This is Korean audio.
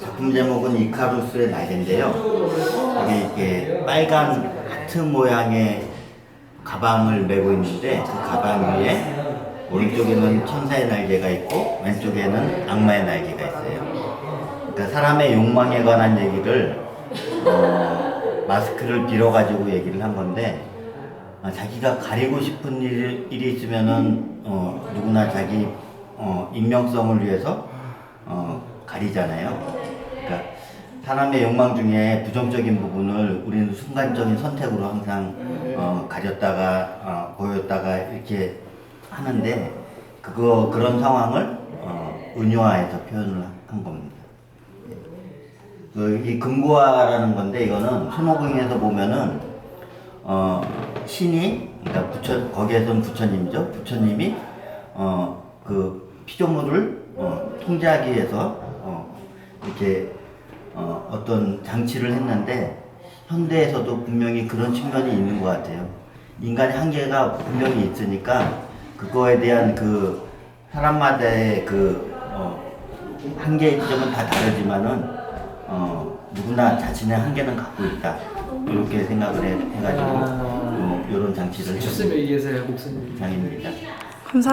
작품 제목은 이카루스의 날개인데요. 여기 이렇게 빨간 하트 모양의 가방을 메고 있는데 그 가방 위에 오른쪽에는 천사의 날개가 있고 왼쪽에는 악마의 날개가 있어요. 그러니까 사람의 욕망에 관한 얘기를 어, 마스크를 빌어 가지고 얘기를 한 건데 아, 자기가 가리고 싶은 일, 일이 있으면은 어, 누구나 자기 어, 익명성을 위해서 어, 가리잖아요. 그러니까 사람의 욕망 중에 부정적인 부분을 우리는 순간적인 선택으로 항상 어, 가렸다가 어, 보였다가 이렇게 하는데 그거 그런 상황을 어, 은유화해서 표현을 한 겁니다. 그, 이 금고화라는 건데 이거는 손오공에서 보면은 어, 신이 그러니까 부처 거기에서는 부처님이죠. 부처님이 어, 그 피조물을 어, 통제하기 위해서 어, 이렇게 어, 어떤 장치를 했는데 현대에서도 분명히 그런 측면이 있는 것 같아요. 인간의 한계가 분명히 있으니까 그거에 대한 그 사람마다의 그 어, 한계의 지점은 다 다르지만은 어, 누구나 자신의 한계는 갖고 있다 이렇게 생각을 해, 해가지고 아. 어, 이런 장치를 목사님. 장입니다.